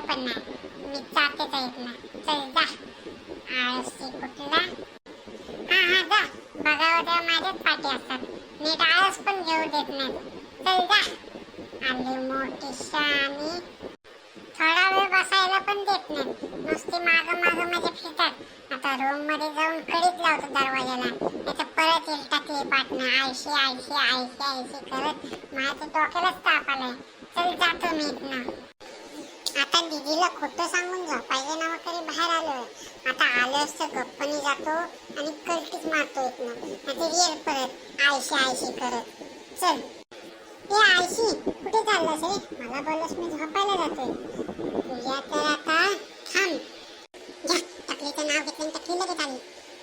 पण नाही मी जातेच आहे ना चल जा आळशी कुठला माझ्या तेव्हा माझ्याच पाठी असतात. नीट आळस पण घेऊ देत नाही. चल जा. आली मोठी शानी. थोडा वेळ बसायला पण देत नाही. नुसती माग माग माझे फिरतात. आता रूममध्ये जाऊन कडीच लावतो दरवाजाला. त्याचं परत येईल टाकली पाटणं. आळशी आळशी आळशी आळशी करत माझ्या डोक्यालाच ताप आलाय. चल जातो मी इथनं. आता दिदीला खोटं सांग झोपायच्या नावाकडे बाहेर आलोय आता आलो असतं गप्पनी जातो आणि कल्टीच मारतो इथनं. नाही रिअल परत. आयशी आयशी करत. चल. ए आयशी कुठे चाललास रे? मला बोललास मी झोपायला जातोय. तुझ्या तर आता थांब. घ्या. टकलीचं नाव घेतलं टकली लगेच आली.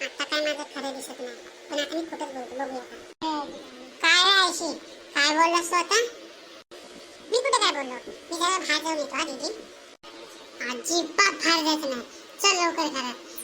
आता काय माझं खरं दिसत नाही. पण आता मी खोटंच बोलतो. बघूया काय रे आयशी काय बोललास तू आता? मी कुठे काय बोललो? मी जरा बाहेर जाऊन येतो हा दीदी. अजिबात बाहेर जायचं नाही. चल लवकर घरात.